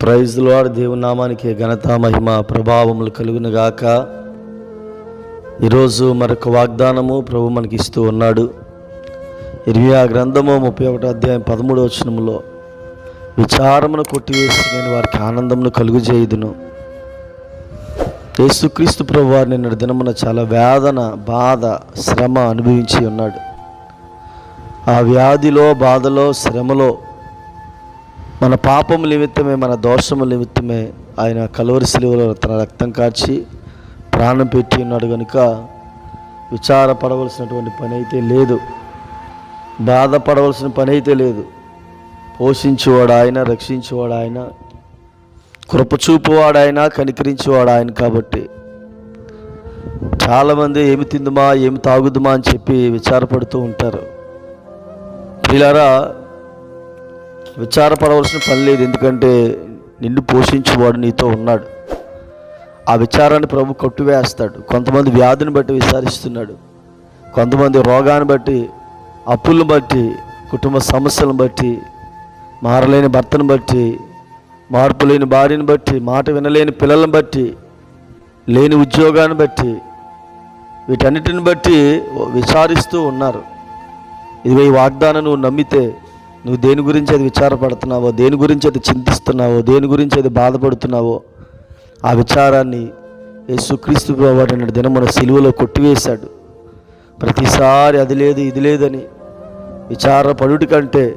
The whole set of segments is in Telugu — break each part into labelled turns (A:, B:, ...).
A: ప్రైజ్ లార్డ్ దేవునామానికి ఘనత మహిమ ప్రభావములు కలుగును గాక. ఈరోజు మరొక వాగ్దానము ప్రభు మనకి ఇస్తూ ఉన్నాడు. ఇరవై గ్రంథము ముప్పై ఒకటో అధ్యాయం పదమూడో వచనములో విచారమును కొట్టివేసి నేను వారికి ఆనందమును కలుగు చేయుదును యేసుక్రీస్తు ప్రభు వారు నిన్న దినమున చాలా వేదన బాధ శ్రమ అనుభవించి ఉన్నాడు. ఆ వ్యాధిలో బాధలో శ్రమలో మన పాపము నిమిత్తమే మన దోషము నిమిత్తమే ఆయన కలువరి సిలువలో తన రక్తం కాచి ప్రాణం పెట్టి ఉన్నాడు కనుక విచారపడవలసినటువంటి పని అయితే లేదు. బాధపడవలసిన పని అయితే లేదు. పోషించేవాడు ఆయన రక్షించేవాడు ఆయన కృపచూపువాడు ఆయన కనికరించేవాడు ఆయన కాబట్టి. చాలామంది ఏమి తిందుమా ఏమి తాగుదుమా అని చెప్పి విచారపడుతూ ఉంటారు. పిల్లరా విచారపడవలసిన పని లేదు ఎందుకంటే నిన్ను పోషించేవాడు నీతో ఉన్నాడు. ఆ విచారాన్ని ప్రభు కొట్టువేస్తాడు. కొంతమంది వ్యాధిని బట్టి విచారిస్తున్నాడు. కొంతమంది రోగాన్ని బట్టి అప్పులను బట్టి కుటుంబ సమస్యలను బట్టి మారలేని భర్తను బట్టి మార్పు లేని భార్యను బట్టి మాట వినలేని పిల్లలను బట్టి లేని ఉద్యోగాన్ని బట్టి వీటన్నిటిని బట్టి విచారిస్తూ ఉన్నారు. ఇది ఈ వాగ్దానం నువ్వు నమ్మితే నువ్వు దేని గురించి అది విచారపడుతున్నావో దేని గురించి అది చింతిస్తున్నావో దేని గురించి అది బాధపడుతున్నావో ఆ విచారాన్ని యేసుక్రీస్తు వాడిన దినమున సిలువలో కొట్టివేశాడు. ప్రతిసారి అది లేదు ఇది లేదని విచారపడుటి కంటే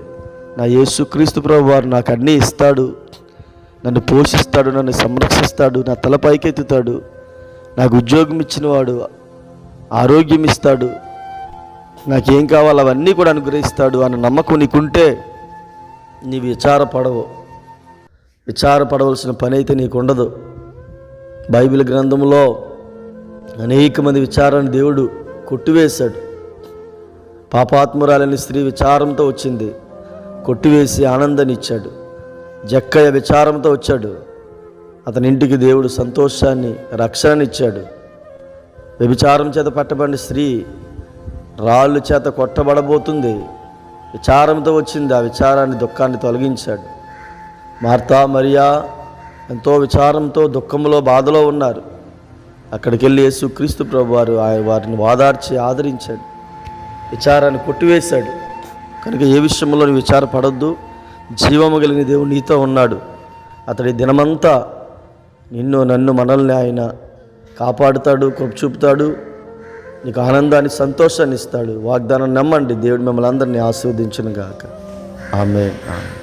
A: నా యేసుక్రీస్తు ప్రభు వారు నాకు అన్నీ ఇస్తాడు. నన్ను పోషిస్తాడు నన్ను సంరక్షిస్తాడు నా తల పైకెత్తుతాడు. నాకు ఉద్యోగం ఇచ్చినవాడు ఆరోగ్యం ఇస్తాడు. నాకేం కావాలో అవన్నీ కూడా అనుగ్రహిస్తాడు అని నమ్మకం నీకుంటే నీ విచారపడవు. విచారపడవలసిన పని అయితే నీకు ఉండదు బైబిల్ గ్రంథంలో అనేక మంది విచారాన్ని దేవుడు కొట్టివేశాడు. పాపాత్మురాలని స్త్రీ విచారంతో వచ్చింది. కొట్టివేసి ఆనందాన్ని ఇచ్చాడు. జక్కయ్య విచారంతో వచ్చాడు. అతని ఇంటికి దేవుడు సంతోషాన్ని రక్షణనిచ్చాడు. వ్యభిచారం చేత పట్టబడిన స్త్రీ రాళ్ళు చేత కొట్టబడబోతుంది. విచారంతో వచ్చింది. ఆ విచారాన్ని దుఃఖాన్ని తొలగించాడు. మార్తా మరియా ఎంతో విచారంతో దుఃఖంలో బాధలో ఉన్నారు. అక్కడికి వెళ్ళి యేసు క్రీస్తు ప్రభు వారు ఆయన వారిని వాదార్చి ఆదరించాడు. విచారాన్ని కొట్టివేశాడు. కనుక ఏ విషయంలో విచారపడద్దు. జీవము కలిగిన దేవుడు నీతో ఉన్నాడు. అతడి దినమంతా నిన్ను నన్ను మనల్ని ఆయన కాపాడుతాడు కృప చూపుతాడు నీకు ఆనందాన్ని సంతోషాన్ని ఇస్తాడు. వాగ్దానం నమ్మండి. దేవుడు మిమ్మల్ని అందరినీ ఆస్వాదించను గాక ఆమె ఆమె